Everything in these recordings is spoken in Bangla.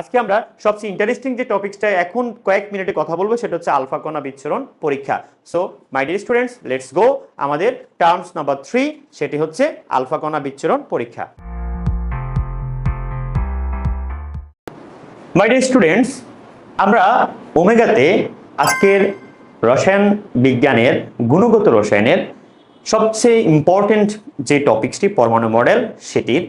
আজকে আমরা সবচেয়ে ইন্টারেস্টিং যে টপিকসটা এখন কয়েক মিনিটে কথা বলব, সেটা হচ্ছে আলফা কণা বিচ্ছরণ পরীক্ষা। So my dear students let's go আমাদের টার্মস নাম্বার থ্রি সেটি হচ্ছে আলফা কণা বিচ্ছুরণ পরীক্ষা। মাই ডিয়ার স্টুডেন্টস আমরা ওমেগাতে আজকের রসায়ন বিজ্ঞানের, গুণগত রসায়নের সবচেয়ে ইম্পর্টেন্ট যে টপিকসটি পরমাণু মডেল সেটির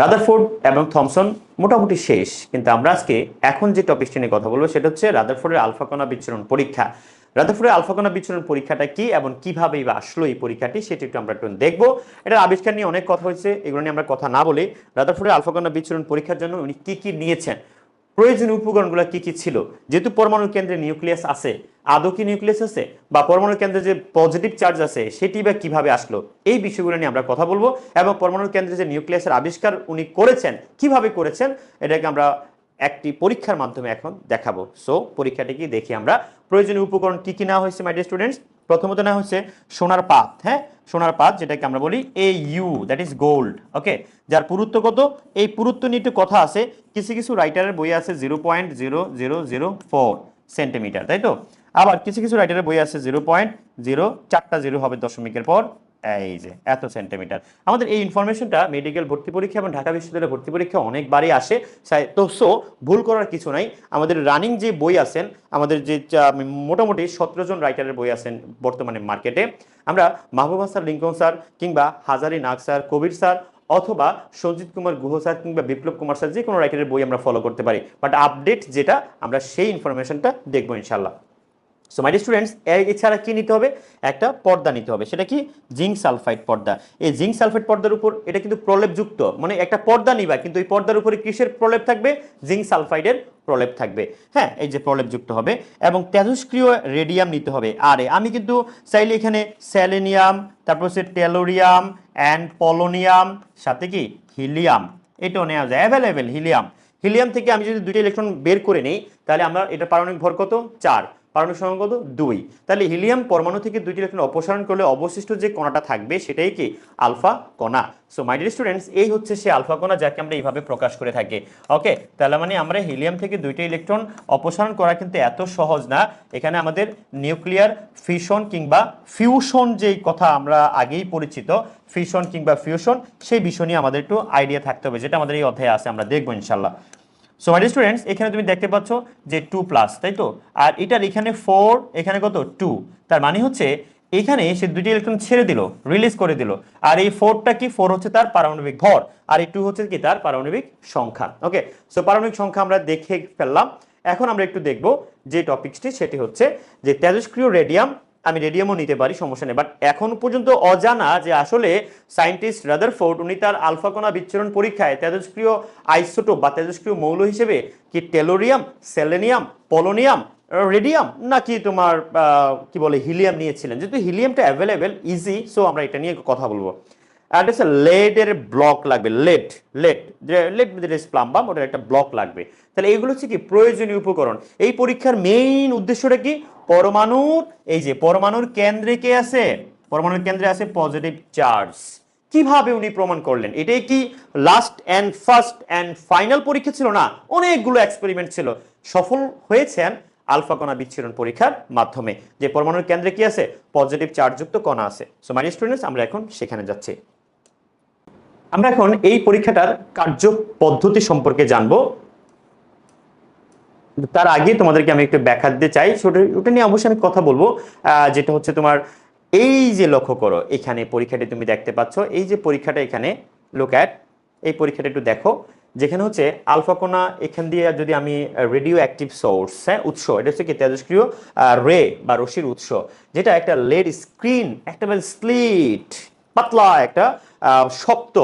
রাদারফোর্ড এবং থমসন মোটামুটি শেষ, কিন্তু আমরা আজকে এখন যে টপিকটি নিয়ে কথা বলব সেটা হচ্ছে রাদারফোর্ডের আলফাকোনা বিচরণ বিচ্ছুরণ পরীক্ষা। রাদারফোর্ডের আলফাকোনা বিচরণ বিচ্ছুরণ পরীক্ষাটা কি এবং কীভাবেই বা আসলো এই পরীক্ষাটি সেটি একটু আমরা একটু দেখব। এটার আবিষ্কার নিয়ে অনেক কথা হয়েছে, এগুলো নিয়ে আমরা কথা না বলে রাদারফোর্ডের আলফাকোনা কণা বিচ্ছুরণ পরীক্ষার জন্য উনি কী কী নিয়েছেন প্রয়োজনীয় উপকরণগুলো কি কি ছিল? যেহেতু পরমাণু কেন্দ্রে নিউক্লিয়াস আছে, আদৌ কি নিউক্লিয়াস আছে? বা পরমাণু কেন্দ্রে যে পজিটিভ চার্জ আছে, সেটি বা কীভাবে আসলো? এই বিষয়গুলো নিয়ে আমরা কথা বলব এবং পরমাণু কেন্দ্রে যে নিউক্লিয়াসের আবিষ্কার উনি করেছেন, কীভাবে করেছেন, এটাকে আমরা একটি পরীক্ষার মাধ্যমে এখন দেখাবো। সো পরীক্ষাটি কি দেখি আমরা। প্রয়োজনীয় উপকরণ কি কি নেওয়া হয়েছে মাই ডিয়ার স্টুডেন্টস প্রথমত না হচ্ছে সোনার পাত হ্যাঁ? সোনার পাত যেটাকে আমরা বলি A U that is gold okay যার পুরুত্ব কত? এই পুরুত্ব নিয়ে একটু কথা আছে। কিছু কিছু রাইটারের বই আছে zero point zero zero zero four centimetre তাই তো? আবার কিছু কিছু রাইটারের বই আছে জিরো পয়েন্ট জিরো চারটা জিরো হবে দশমিকের পর। এই যে, এত সেন্টিমিটার আমাদের এই ইনফরমেশনটা মেডিকেল ভর্তি পরীক্ষা এবং ঢাকা বিশ্ববিদ্যালয়ের ভর্তি পরীক্ষা অনেকবারই আসে। তো সো ভুল করার কিছু নাই। আমাদের রানিং যে বই আছেন, আমাদের যে মোটামুটি সতেরো জন রাইটারের বই আছেন বর্তমানে মার্কেটে আমরা মাহবুবা স্যার লিঙ্কন স্যার কিংবা হাজারি নাগ স্যার, কবির স্যার অথবা সঞ্জিত কুমার গুহ স্যার কিংবা বিপ্লব কুমার স্যার যে কোনো রাইটারের বই আমরা ফলো করতে পারি। বাট আপডেট যেটা, আমরা সেই ইনফরমেশনটা দেখব ইনশাল্লাহ সো মাই স্টুডেন্টস এছাড়া কি নিতে হবে? একটা পর্দা নিতে হবে। সেটা কি? জিঙ্ক সালফাইড পর্দা। এই জিঙ্ক সালফাইড পর্দার উপর এটা কিন্তু প্রলেপযুক্ত। মানে একটা পর্দা নিবা, কিন্তু এই পর্দার উপরে কিসের প্রলেপ থাকবে? জিঙ্ক সালফাইডের প্রলেপ থাকবে। হ্যাঁ এই যে প্রলেপযুক্ত হবে। এবং তেজস্ক্রিয় রেডিয়াম নিতে হবে। আরে আমি কিন্তু চাইলে এখানে স্যালেনিয়াম তারপর হচ্ছে টেলোরিয়াম, অ্যান্ড পলোনিয়াম, সাথে কি? হিলিয়াম। এটাও নেওয়া যায়। Available helium. হিলিয়াম থেকে আমি যদি দুইটা ইলেকট্রন বের করে নিই, তাহলে আমরা এটা পারমাণবিক ভর কত? চার। পারমাণবিক সংখ্যা কত? দুই। তাহলে হিলিয়াম পরমাণু থেকে দুইটি ইলেকট্রন অপসারণ করলে অবশিষ্ট যে কণাটা থাকবে সেটাই কি? আলফা কণা। সো মাই ডিয়ার স্টুডেন্টস এই হচ্ছে সে আলফা কণা যাকে আমরা এইভাবে প্রকাশ করে থাকি। ওকে তাহলে মানে আমরা হিলিয়াম থেকে দুইটা ইলেকট্রন অপসারণ করা কিন্তু এত সহজ না। এখানে আমাদের নিউক্লিয়ার ফিশন কিংবা ফিউশন যেই কথা আমরা আগেই পরিচিত ফিশন কিংবা ফিউশন, সেই বিষয় নিয়ে আমাদের একটু আইডিয়া থাকতে হবে, যেটা আমাদের এই অধ্যায়ে আছে, আমরা দেখব ইনশাল্লাহ সো মাই স্টুডেন্টস এখানে তুমি দেখতে পাচ্ছ যে টু প্লাস তাই তো? আর এটার এখানে ফোর এখানে কত? টু তার মানে হচ্ছে এখানে সে দুটি ইলেকট্রন ছেড়ে দিল রিলিজ করে দিল। আর এই ফোরটা কি? ফোর হচ্ছে তার পারমাণবিক ভর, আর এই টু হচ্ছে কি? তার পারমাণবিক সংখ্যা ওকে সো পারমাণবিক সংখ্যা আমরা দেখে ফেললাম। এখন আমরা একটু দেখব যে টপিকসটি সেটি হচ্ছে যে তেজস্ক্রিয় রেডিয়াম আমি রেডিয়ামও নিতে পারি, সমস্যা নেই। বাট এখন পর্যন্ত অজানা যে আসলে সায়েন্টিস্ট রাদারফোর্ড, উনি তার আলফাকোনা বিচ্ছরণ পরীক্ষায় তেজস্ক্রিয় আইসোটোপ বা তেজস্ক্রিয় মৌল হিসেবে কি টেলোরিয়াম, সেলেনিয়াম, পলোনিয়াম, রেডিয়াম নাকি তোমার কি বলে, হিলিয়াম নিয়েছিলেন? যেহেতু হিলিয়ামটা অ্যাভেলেবেল ইজি সো আমরা এটা নিয়ে কথা বলব। আর হচ্ছে লেডের ব্লক লাগবে লেড লেড যে লেড প্লাম্বাম ওটার একটা ব্লক লাগবে। তাহলে এইগুলো হচ্ছে কি প্রয়োজনীয় উপকরণ। এই পরীক্ষার মেইন উদ্দেশ্যটা কি? পরমাণুর এই যে পরমাণুর কেন্দ্রে কে আছে? পরমাণুর কেন্দ্রে আছে পজিটিভ চার্জ কীভাবে উনি প্রমাণ করলেন? এটাই কি last and first and final পরীক্ষা ছিল না? অনেকগুলো এক্সপেরিমেন্ট ছিল। সফল হয়েছেন আলফা কণা বিচ্ছুরণ পরীক্ষার মাধ্যমে। যে পরমাণুর কেন্দ্রে কি আছে? পজিটিভ চার্জযুক্ত কণা আছে। সো মাই স্টুডেন্টস আমরা এখন সেখানে যাচ্ছি। আমরা এখন এই পরীক্ষাটার কার্য পদ্ধতি সম্পর্কে জানব। তার আগে তোমাদেরকে আমি একটু ব্যাখ্যা দিতে চাই, সেটা ওটা নিয়ে অবশ্যই আমি কথা বলব। যেটা হচ্ছে তোমার, এই যে লক্ষ্য করো, এখানে পরীক্ষাটি তুমি দেখতে পাচ্ছ, এই যে পরীক্ষাটা এখানে লুক অ্যাট এই পরীক্ষাটা একটু দেখো, যেখানে হচ্ছে আলফা কোনা এখান দিয়ে যদি আমি রেডিও অ্যাক্টিভ সোর্স হ্যাঁ উৎস, এটা হচ্ছে কি তেজস্ক্রিয় রে বা রশির উৎস, যেটা একটা লেড স্ক্রিন, একটা স্লিট পাতলা একটা শক্ত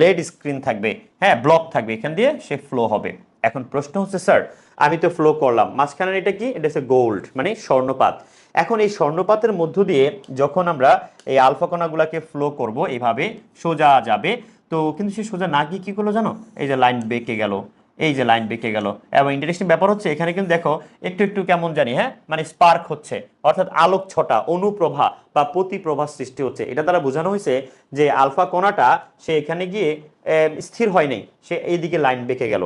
লেড স্ক্রিন থাকবে। হ্যাঁ ব্লক থাকবে। এখান দিয়ে সে ফ্লো হবে। এখন প্রশ্ন হচ্ছে স্যার আমি তো ফ্লো করলাম। মাঝখানে এটা কি? এটা হচ্ছে গোল্ড মানে স্বর্ণপাত। এখন এই স্বর্ণপাতের মধ্য দিয়ে যখন আমরা এই আলফা কণাগুলোকে ফ্লো করব, এভাবে সোজা যাবে। তো কিন্তু সে সোজা না গিয়ে কি করল জানো? এই যে লাইন বেঁকে গেল। এই যে লাইন বেঁকে গেল। এবং ইন্টারেস্টিং ব্যাপার হচ্ছে, এখানে কিন্তু দেখো, একটু একটু কেমন জানি হ্যাঁ? মানে স্পার্ক হচ্ছে। অর্থাৎ আলোক ছটা অনুপ্রভা বা প্রতিপ্রভা সৃষ্টি হচ্ছে। এটা দ্বারা বোঝানো হয়েছে যে আলফা কণাটা, সে এখানে গিয়ে স্থির হয় নাই। সে এইদিকে লাইন বেঁকে গেল।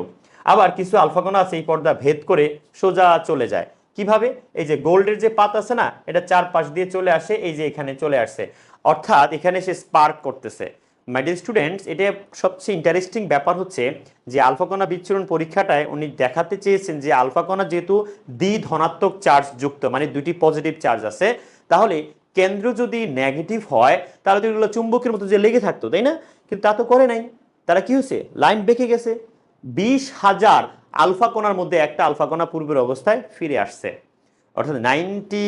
আবার কিছু আলফা কণা আছে, এই পর্দা ভেদ করে সোজা চলে যায়। কীভাবে? এই যে গোল্ডের যে পাত আছে না, এটা চারপাশ দিয়ে চলে আসে, এই যে এখানে চলে আসছে। অর্থাৎ এখানে সে স্পার্ক করতেছে। মাই ডিয়ার স্টুডেন্টস এটা সবচেয়ে ইন্টারেস্টিং ব্যাপার হচ্ছে যে আলফা কণা বিচ্ছুরণ পরীক্ষাটায় উনি দেখাতে চেয়েছেন যে আলফা কণা যেহেতু দ্বি ধনাত্মক চার্জ যুক্ত মানে দুটি পজিটিভ চার্জ আছে, তাহলে কেন্দ্র যদি নেগেটিভ হয়, তাহলে তো এগুলো চুম্বকের মতো যে লেগে থাকতো, তাই না? কিন্তু তা তো করে নাই। তারা কি হয়েছে? লাইন বেঁকে গেছে। বিশ হাজার আলফা কণার মধ্যে একটা আলফা কণা পূর্বের অবস্থায় ফিরে আসছে। অর্থাৎ নাইনটি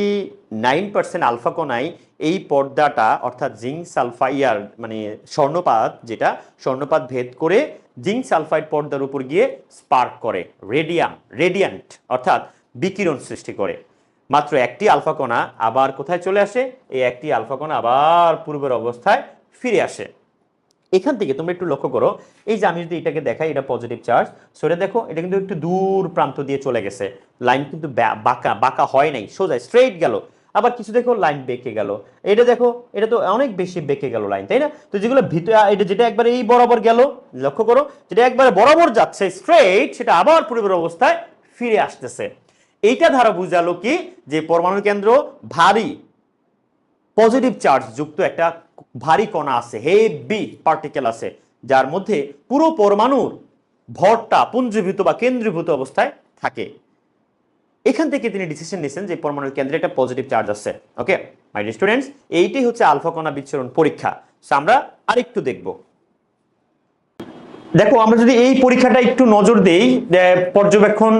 নাইন পার্সেন্ট আলফা কণাই এই পর্দাটা, অর্থাৎ জিঙ্ক সালফাইয়ার মানে স্বর্ণপাত, যেটা স্বর্ণপাত ভেদ করে জিঙ্ক সালফাইড পর্দার উপর গিয়ে স্পার্ক করে রেডিয়াম রেডিয়ান্ট অর্থাৎ বিকিরণ সৃষ্টি করে। মাত্র একটি আলফা কণা আবার কোথায় চলে আসে? এই একটি আলফাকোনা আবার পূর্বের অবস্থায় ফিরে আসে। এখান থেকে তোমরা একটু লক্ষ্য করো, এই যে আমি যদি এটাকে দেখাই, এটা পজিটিভ চার্জ সেটা দেখো, এটা কিন্তু একটু দূর প্রান্ত দিয়ে চলে গেছে। লাইন কিন্তু বাঁকা বাঁকা হয় নাই, সোজা স্ট্রেইট গেল। আবার কিছু দেখো লাইন বেঁকে গেল। এটা দেখো, এটা তো অনেক বেশি বেঁকে গেল লাইন তাই না? তো যেগুলো ভিতরে এটা যেটা একবার এই বরাবর গেল, লক্ষ্য করো, যেটা একবার বরাবর যাচ্ছে স্ট্রেইট সেটা আবার পূর্বের অবস্থায় ফিরে আসতেছে। এইটা ধারা বুঝালো কি? যে পরমাণু কেন্দ্র ভারী পজিটিভ চার্জ যুক্ত একটা ভারী কণা আছে হেভি পার্টিকেল আছে, যার মধ্যে পুরো পরমাণুর ভরটা পুঞ্জীভূত বা কেন্দ্রীভূত অবস্থায় থাকে। এখান থেকে তিনি ডিসিশন নিয়েছেন যে পরমাণুর কেন্দ্রে একটা পজিটিভ চার্জ আছে ওকে মাই স্টুডেন্টস এইটাই হচ্ছে আলফা কণা বিচ্ছরণ পরীক্ষা। আমরা আরেকটু দেখব। দেখো, আমরা যদি এই পরীক্ষাটা একটু নজর দেই পর্যবেক্ষণ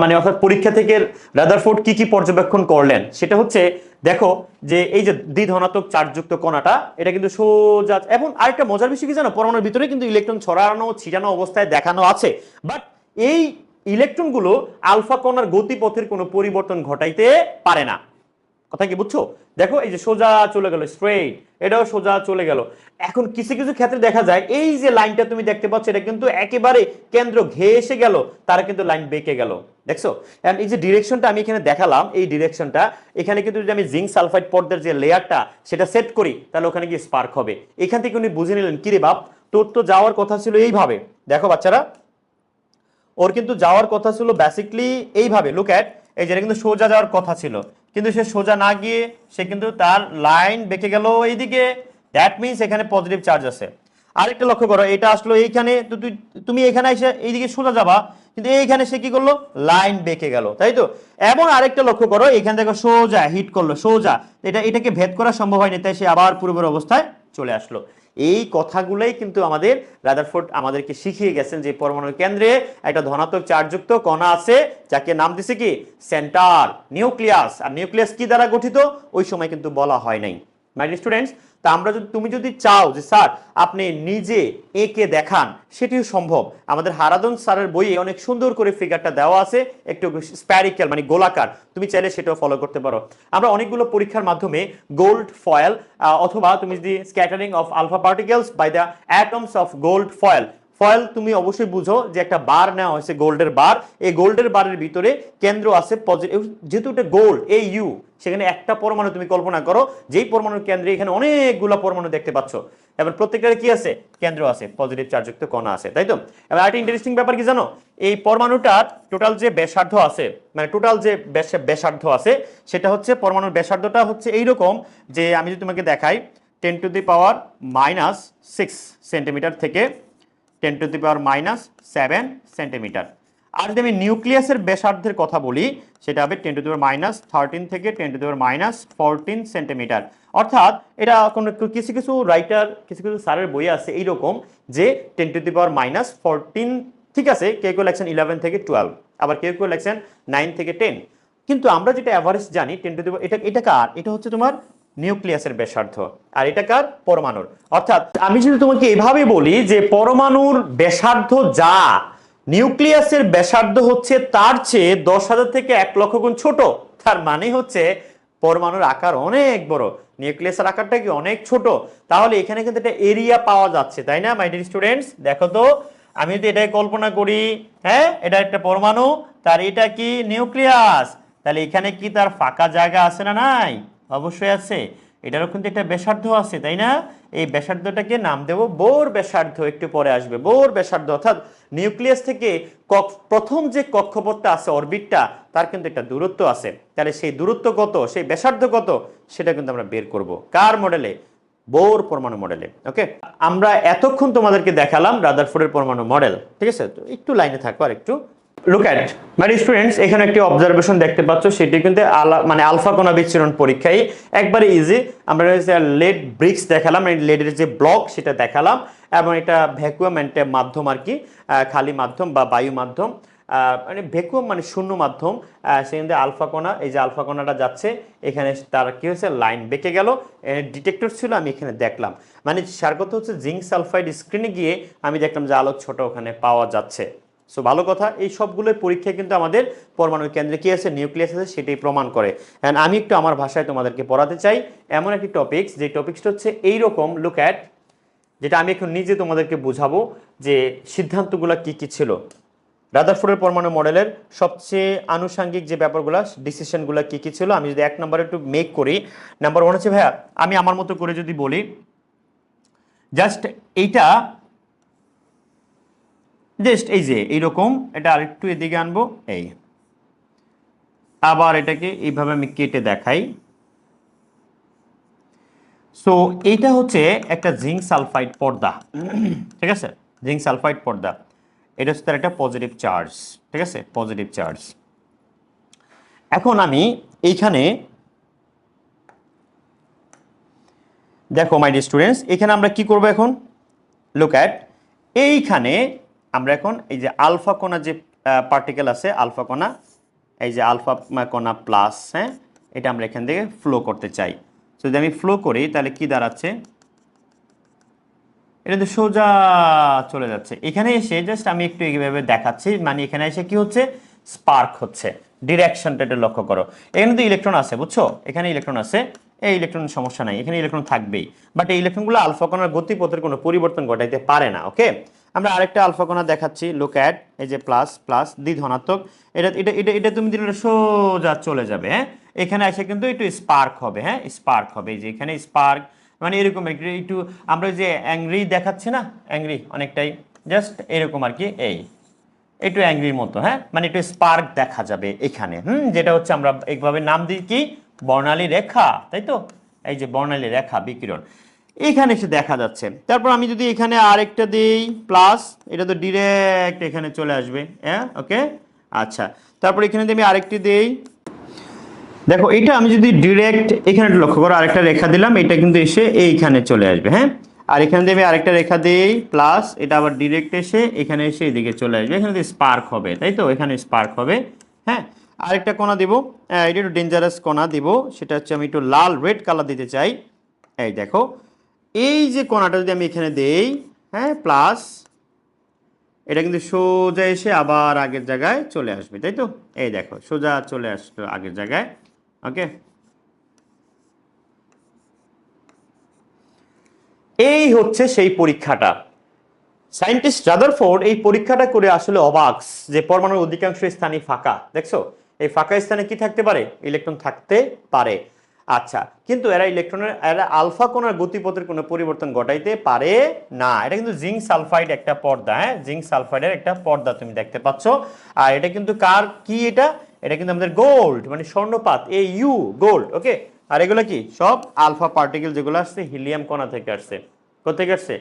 মানে অর্থাৎ পরীক্ষা থেকে রাদারফোর্ড কি কি পর্যবেক্ষণ করলেন, সেটা হচ্ছে, দেখো, যে এই যে দ্বিধনাত্মক চার্জযুক্ত কণাটা, এটা কিন্তু সোজা, এবং আরেকটা মজার বিষয় কি জানো, পরমাণুর ভিতরে কিন্তু ইলেকট্রন ছড়ানো, ছিটানো অবস্থায় দেখানো আছে বাট এই ইলেকট্রনগুলো আলফা কণার গতিপথের কোনো পরিবর্তন ঘটাইতে পারে না। কথা কি বুঝছ? দেখো, এই যে সোজা চলে গেল স্ট্রেইট এটাও সোজা চলে গেল। এখন কিছু কিছু ক্ষেত্রে দেখা যায়, এই যে লাইনটা তুমি দেখতে পাচ্ছ, এটা কিন্তু একেবারে কেন্দ্র ঘেসে গেল, তারা কিন্তু লাইন বেঁকে গেল। দেখছ? এই যে ডিরেকশনটা আমি এখানে দেখালাম, এই ডিরেকশনটা এখানে কিন্তু যদি আমি জিঙ্ক সালফাইড পর্দার যে লেয়ারটা, সেটা সেট করি, তাহলে ওখানে গিয়ে স্পার্ক হবে। এখান থেকে উনি বুঝে নিলেন, কিরে বাপ, তোর তো যাওয়ার কথা ছিল এইভাবে। দেখো বাচ্চারা, ওর কিন্তু যাওয়ার কথা ছিল বেসিকলি এইভাবে। লুক অ্যাট এই যেটা কিন্তু সোজা যাওয়ার কথা ছিল। কিন্তু সে সোজা না গিয়ে সে কিন্তু তার লাইন বেঁকে গেল এইদিকে। দ্যাট মিনস এখানে পজিটিভ চার্জ আছে। আরেকটা লক্ষ্য করো, এটা আসলো এইখানে, তো তুই তুমি এখানে এসে এইদিকে সোজা যাবা, কিন্তু এইখানে সে কি করল? লাইন বেঁকে গেল, তাই তো? এবং আরেকটা লক্ষ্য করো, এখান থেকে সোজা হিট করল, সোজা। এটা এটাকে ভেদ করা সম্ভব হয়নি, তাই সে আবার পূর্বের অবস্থায় চলে আসলো। এই কথাগুলোই কিন্তু আমাদের রাদারফোর্ড আমাদেরকে শিখিয়ে গেছেন যে পরমাণু কেন্দ্রে একটা ধনাত্মক চার্জযুক্ত কণা আছে, যাকে নাম দিছে কি? Centre, nucleus. আর নিউক্লিয়াস কি দ্বারা গঠিত? ওই সময় কিন্তু বলা হয় নাই। মাই স্টুডেন্টস তা আমরা যদি তুমি যদি চাও যে, স্যার, আপনি নিজে একে দেখান, সেটিও সম্ভব। আমাদের হারাদন স্যারের বইয়ে অনেক সুন্দর করে ফিগারটা দেওয়া আছে, একটু স্প্যারিক্যাল মানে গোলাকার। তুমি চাইলে সেটাও ফলো করতে পারো। আমরা অনেকগুলো পরীক্ষার মাধ্যমে গোল্ড ফয়েল অথবা তুমি যদি scattering of alpha particles by the atoms of gold foil foil তুমি অবশ্যই বুঝো যে একটা বার নেওয়া হয়েছে, গোল্ডের বার। এই গোল্ডের বারের ভিতরে কেন্দ্র আছে পজিটিভ যেহেতু এটা গোল্ড এ ইউ সেখানে একটা পরমাণু তুমি কল্পনা করো, যেই পরমাণুর কেন্দ্রে এখানে অনেকগুলো পরমাণু দেখতে পাচ্ছ। এবার প্রত্যেকটার কি আছে? কেন্দ্র আছে পজিটিভ চার্জযুক্ত কণা আছে, তাই তো? এবার আরেকটা ইন্টারেস্টিং ব্যাপার কি জানো? এই পরমাণুটার টোটাল যে ব্যাসার্ধ আছে মানে টোটাল যে ব্যাস- ব্যাসার্ধ আছে, সেটা হচ্ছে পরমাণুর ব্যাসার্ধটা হচ্ছে এইরকম যে আমি যদি তোমাকে দেখাই ten to the power minus six centimetre থেকে ten to the power minus seven centimetre আর যদি আমি নিউক্লিয়াসের ব্যাসার্ধের কথা বলি, সেটা হবে ten to the power minus thirteen থেকে ten to the power minus fourteen centimetre অর্থাৎ এটা কোনো কিছু কিছু রাইটার কিছু কিছু স্যারের বই আছে এইরকম যে ten to the power minus fourteen ঠিক আছে, কেউ কেউ লেখছেন ইলেভেন থেকে টুয়েলভ আবার কেউ কেউ লেখছেন নাইন থেকে টেন কিন্তু আমরা যেটা অ্যাভারেজ জানি টেন টু দি এটা এটা কার? এটা হচ্ছে তোমার নিউক্লিয়াসের ব্যাসার্ধ। আর এটা কার? পরমাণুর। অর্থাৎ আমি যদি তোমাকে এভাবে বলি যে পরমাণুর ব্যাসার্ধ যা, নিউক্লিয়াসের ব্যাসার্ধ হচ্ছে তার চেয়ে দশ হাজার থেকে এক লক্ষ গুণ ছোট। তার মানে হচ্ছে পরমাণুর আকার অনেক বড়। নিউক্লিয়াসের আকারটা কি অনেক ছোট? তাহলে এখানে কিন্তু একটা এরিয়া পাওয়া যাচ্ছে, তাই না মাই ডিয়ার স্টুডেন্টস দেখো তো, আমি যদি এটাই কল্পনা করি হ্যাঁ এটা একটা পরমাণু, তার এটা কি? নিউক্লিয়াস। তাহলে এখানে কি তার ফাঁকা জায়গা আছে না নাই? অবশ্যই আছে। এটারও কিন্তু একটা ব্যাসার্ধ আছে, তাই না? এই ব্যাসার্ধটাকে নাম দেব বোর ব্যাসার্ধ, একটু পরে আসবে। বোর ব্যাসার্ধ, অর্থাৎ নিউক্লিয়াস থেকে প্রথম যে কক্ষপথটা আছে, অরবিটটা, তার কিন্তু একটা দূরত্ব আছে। তাহলে সেই দূরত্ব কত, সেই ব্যাসার্ধ কত, সেটা কিন্তু আমরা বের করব। কার মডেলে বোর পরমাণু মডেলে ওকে আমরা এতক্ষণ তোমাদেরকে দেখালাম রাদারফোর্ডের পরমাণু মডেল ঠিক আছে? তো একটু লাইনে থাকো আর একটু লুক অ্যাট মানে স্টুডেন্টস এখানে একটি অবজারভেশন দেখতে পাচ্ছ, সেটি কিন্তু আলা মানে আলফা কোনা বিচ্ছিরণ পরীক্ষায়। একবারে ইজি আমরা লেড ব্রিক্স দেখালাম লেডের যে ব্লক সেটা দেখালাম, এবং এটা ভ্যাকুয়াম মাধ্যম আর কি খালি মাধ্যম বা বায়ু মাধ্যম মানে ভ্যাকুয়াম মানে শূন্য মাধ্যম সেখান থেকে আলফা কণা, এই যে আলফা কণাটা যাচ্ছে, এখানে তার কি হয়েছে, লাইন বেঁকে গেল ডিটেক্টর ছিল, আমি এখানে দেখলাম। মানে সার কথা হচ্ছে জিঙ্ক সালফাইড স্ক্রিনে গিয়ে আমি দেখলাম যে আলোক ছোট ওখানে পাওয়া যাচ্ছে। সো ভালো কথা, এই সবগুলো পরীক্ষায় কিন্তু আমাদের পরমাণু কেন্দ্রে কি আছে? নিউক্লিয়াস আছে, সেটাই প্রমাণ করে। অ্যান্ড আমি একটু আমার ভাষায় তোমাদেরকে পড়াতে চাই। এমন একটি টপিকস যে টপিকসটা হচ্ছে এইরকম লুক অ্যাট যেটা আমি এখন নিজে তোমাদেরকে বুঝাবো যে সিদ্ধান্তগুলো কি কি ছিল। রাদারফোর্ডের পরমাণু মডেলের সবচেয়ে আনুষাঙ্গিক যে ব্যাপারগুলো ডিসিশনগুলো কি কি ছিল, আমি যদি এক নম্বরে একটু মেক করি। নাম্বার ওয়ান হচ্ছে, ভাইয়া, আমি আমার মতো করে যদি বলি জাস্ট এইটা জাস্ট এই যে, এইরকম, এটা আরেকটু এদিকে আনব, এই। আবার এটাকে এইভাবে আমি কেটে দেখাই। সো এইটা হচ্ছে একটা জিঙ্ক সালফাইড পর্দা। ঠিক আছে? জিঙ্ক সালফাইড পর্দা। এটা হচ্ছে তার একটা পজিটিভ চার্জ ঠিক আছে? পজিটিভ চার্জ এখন আমি এইখানে, দেখো মাই ডিয়ার স্টুডেন্টস এখানে আমরা কি করব এখন? লুক অ্যাট এইখানে আমরা এখন এই যে আলফা কোনা যে পার্টিকেল আছে, আলফা কোনা এই যে আলফা কোনা প্লাস হ্যাঁ এটা আমরা এখান থেকে ফ্লো করতে চাই। যদি আমি ফ্লো করি, তাহলে কি দাঁড়াচ্ছে? এটা তো সোজা চলে যাচ্ছে। এখানে এসে জাস্ট আমি একটু এইভাবে দেখাচ্ছি। মানে এখানে এসে কি হচ্ছে? স্পার্ক হচ্ছে। ডিরেকশনটা এটা লক্ষ্য করো। এখানে তো ইলেকট্রন আছে, বুঝছ? এখানে ইলেকট্রন আছে। এই ইলেকট্রন সমস্যা নাই। এখানে ইলেকট্রন থাকবেই। বাট এই ইলেকট্রনগুলো আলফা কণার গতিপথের কোনো পরিবর্তন ঘটাইতে পারে না ওকে আমরা আরেকটা আলফা কণা দেখাচ্ছি। লুক অ্যাট এই যে প্লাস প্লাস দ্বি ধনাত্মক এটা এটা এটা এটা তুমি দিলে সোজা চলে যাবে হ্যাঁ? এখানে এসে কিন্তু একটু স্পার্ক হবে হ্যাঁ? স্পার্ক হবে, এই যে এখানে স্পার্ক মানে এরকম একটু আমরা যে অ্যাংরি দেখাচ্ছি না? অ্যাংরি অনেকটাই জাস্ট এরকম আর কি, এই। একটু অ্যাংরির মতো হ্যাঁ? মানে একটু স্পার্ক দেখা যাবে এখানে, হুম? যেটা হচ্ছে আমরা এইভাবে নাম দিই কি? বর্ণালী রেখা, তাই তো? এই যে বর্ণালী রেখা বিকিরণ। এইখানে এসে দেখা যাচ্ছে। তারপর আমি যদি এখানে আরেকটা দিই প্লাস এটা তো ডিরেক্ট এখানে চলে আসবে হ্যাঁ? ওকে আচ্ছা। তারপর এখানে যদি আমি আরেকটি দিই, দেখো, এটা আমি যদি ডিরেক্ট এখানে লক্ষ্য করো, আরেকটা রেখা দিলাম, এটা কিন্তু এসে এইখানে চলে আসবে হ্যাঁ? আর এখানে দিয়ে আমি আরেকটা রেখা দিই প্লাস এটা আবার ডিরেক্ট এসে এখানে এসে এদিকে চলে আসবে। এখানে স্পার্ক হবে, তাই তো? এখানে স্পার্ক হবে হ্যাঁ? আরেকটা কোনা দিব? এটা একটু ডেঞ্জারাস কোনা দিব, সেটা হচ্ছে আমি একটু লাল রেড কালার দিতে চাই। এই দেখো এই যে কোনাটা যদি আমি এখানে দেই হ্যাঁ প্লাস এটা কিন্তু সোজা এসে আবার আগের জায়গায় চলে আসবে, তাই তো? এই দেখো, সোজা চলে আসলো আগের জায়গায় ওকে এই হচ্ছে সেই পরীক্ষাটা। সায়েন্টিস্ট রাদারফোর্ড এই পরীক্ষাটা করে আসলে অবাক যে পরমাণুর অধিকাংশ স্থানই ফাঁকা, দেখছ? এই ফাঁকা স্থানে কি থাকতে পারে? ইলেকট্রন থাকতে পারে। আচ্ছা কিন্তু এরা ইলেকট্রনের এরা আলফা কোনার গতিপথের কোনো পরিবর্তন ঘটাইতে পারে না। এটা কিন্তু জিঙ্ক সালফাইড একটা পর্দা হ্যাঁ? জিঙ্ক সালফাইডের একটা পর্দা তুমি দেখতে পাচ্ছ। আর এটা কিন্তু কার, কি এটা? এটা কিন্তু আমাদের গোল্ড মানে স্বর্ণপাত এ ইউ গোল্ড ওকে আর এগুলো কি? সব আলফা পার্টিকেল যেগুলো আসছে হিলিয়াম কণা থেকে আসছে? কোথেকে আসছে?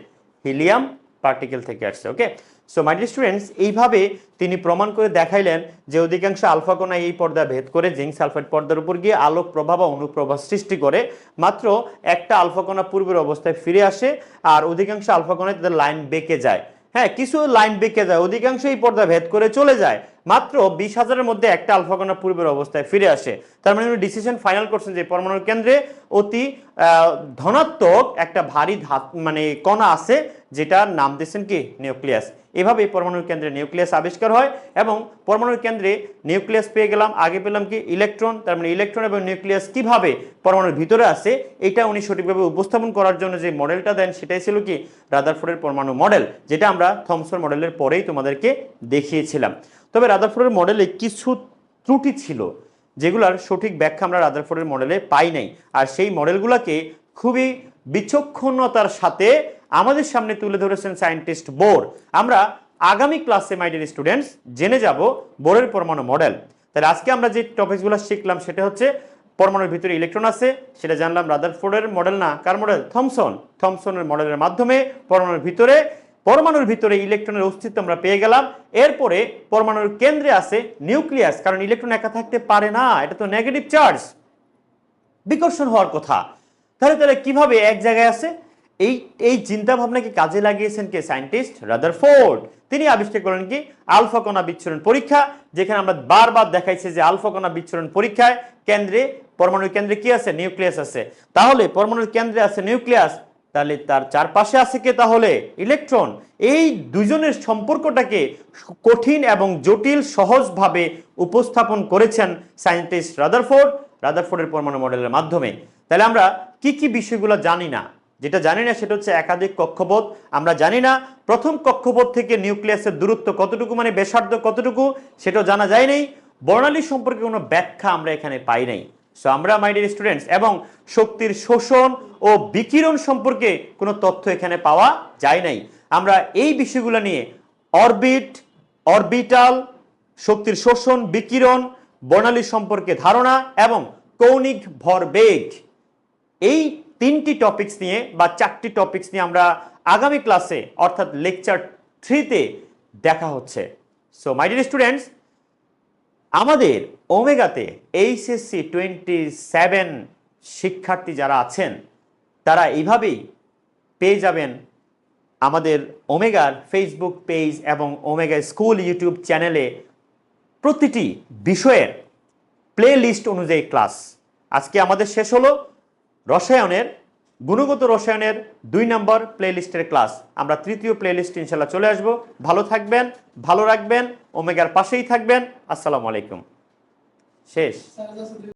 হিলিয়াম পার্টিকেল থেকে আসছে okay so my dear students এইভাবে তিনি প্রমাণ করে দেখাইলেন যে অধিকাংশ আলফা কণা এই পর্দা ভেদ করে জিঙ্ক সালফাইড পর্দার উপর গিয়ে আলোক প্রভাব বা অনুপ্রভাব সৃষ্টি করে। মাত্র একটা আলফা কণা পূর্বের অবস্থায় ফিরে আসে আর অধিকাংশ আলফা তাদের লাইন বেঁকে যায়। হ্যাঁ কিছু লাইন বেঁকে যায়, অধিকাংশ এই পর্দা ভেদ করে চলে যায়। মাত্র বিশ হাজারের মধ্যে একটা আলফা কণা পূর্বের অবস্থায় ফিরে আসে। তার মানে উনি ডিসিশন ফাইনাল করছেন যে পরমাণুর কেন্দ্রে অতি ধনাত্মক একটা ভারী ধাত মানে কণা আছে যেটা নাম দিয়েছেন কি? নিউক্লিয়াস। এভাবে পরমাণুর কেন্দ্রে নিউক্লিয়াস আবিষ্কার হয় এবং পরমাণুর কেন্দ্রে নিউক্লিয়াস পেয়ে গেলাম, আগে পেলাম কি? ইলেকট্রন। তার মানে ইলেকট্রন এবং নিউক্লিয়াস কীভাবে পরমাণুর ভিতরে আছে এটা উনি সঠিকভাবে উপস্থাপন করার জন্য যে মডেলটা দেন, সেটাই ছিল কি? রাদারফোর্ডের পরমাণু মডেল যেটা আমরা থমসন মডেলের পরেই তোমাদেরকে দেখিয়েছিলাম। তবে রাদারফোর্ডের মডেলে কিছু ত্রুটি ছিল, যেগুলার সঠিক ব্যাখ্যা আমরা রাদারফোর্ডের মডেলে পাই নাই। আর সেই মডেলগুলোকে খুবই বিচক্ষণতার সাথে আমাদের সামনে তুলে ধরেছেন সায়েন্টিস্ট বোর। আমরা আগামী ক্লাসে মাই ডিয়ার স্টুডেন্টস, জেনে যাব বোরের পরমাণু মডেল। তাহলে আজকে আমরা যে টপিকসগুলো শিখলাম, সেটা হচ্ছে পরমাণুর ভিতরে ইলেকট্রন আছে, সেটা জানলাম রাদারফোর্ডের মডেল না, কার মডেল? থমসন। থমসনের মডেলের মাধ্যমে পরমাণুর ভিতরে পরমাণুর ভিতরে ইলেকট্রনের অস্তিত্ব আমরা পেয়ে গেলাম। এরপরে পরমাণুর কেন্দ্রে আছে নিউক্লিয়াস, কারণ ইলেকট্রন একা থাকতে পারে না, এটা তো নেগেটিভ চার্জ বিকর্ষণ হওয়ার কথা। তাহলে তাহলে কীভাবে এক জায়গায় আছে? এই এই চিন্তা ভাবনাকে কাজে লাগিয়েছেন কে? সায়েন্টিস্ট রাদার ফোর্ড তিনি আবিষ্কার করেন কি? আলফা কণা বিচ্ছুরণ পরীক্ষা, যেখানে আমরা বারবার দেখাইছি যে আলফা কণা বিচ্ছুরণ পরীক্ষায় কেন্দ্রে, পরমাণুর কেন্দ্রে কি আছে? নিউক্লিয়াস আছে। তাহলে পরমাণুর কেন্দ্রে আছে নিউক্লিয়াস তাহলে তার চারপাশে আছে কে তাহলে? ইলেকট্রন। এই দুজনের সম্পর্কটাকে কঠিন এবং জটিল সহজভাবে উপস্থাপন করেছেন সায়েন্টিস্ট রাদারফোর্ড। রাদারফোর্ডের পরমাণু মডেলের মাধ্যমে। তাহলে আমরা কি কি বিষয়গুলো জানি না? যেটা জানি না সেটা হচ্ছে একাধিক কক্ষপথ। আমরা জানি না প্রথম কক্ষপথ থেকে নিউক্লিয়াসের দূরত্ব কতটুকু মানে ব্যাসার্ধ কতটুকু, সেটাও জানা যায় নাই। বর্ণালী সম্পর্কে কোনো ব্যাখ্যা আমরা এখানে পাই নাই। সো আমরা মাই ডিয়ার স্টুডেন্টস এবং শক্তির শোষণ ও বিকিরণ সম্পর্কে কোনো তথ্য এখানে পাওয়া যায় নাই। আমরা এই বিষয়গুলো নিয়ে অরবিট, অরবিটাল, শক্তির শোষণ, বিকিরণ, বর্ণালী সম্পর্কে ধারণা এবং কৌণিক ভরবেগ, এই তিনটি টপিকস নিয়ে বা চারটি টপিকস নিয়ে আমরা আগামী ক্লাসে অর্থাৎ লেকচার থ্রিতে দেখা হচ্ছে। সো মাই ডিয়ার স্টুডেন্টস আমাদের ওমেগাতে এইচএসসি টোয়েন্টি সেভেন শিক্ষার্থী যারা আছেন, তারা এইভাবেই পেয়ে যাবেন আমাদের ওমেগার ফেসবুক পেজ এবং ওমেগা স্কুল ইউটিউব চ্যানেলে প্রতিটি বিষয়ের প্লে লিস্ট অনুযায়ী ক্লাস। আজকে আমাদের শেষ হলো। রসায়নের গুণগত রসায়নের দুই নম্বর প্লেলিস্টের ক্লাস। আমরা তৃতীয় প্লে লিস্ট ইনশাল্লাহ চলে আসব। ভালো থাকবেন, ভালো রাখবেন, ওমেগার পাশেই থাকবেন। আসসালামু আলাইকুম। শেষ।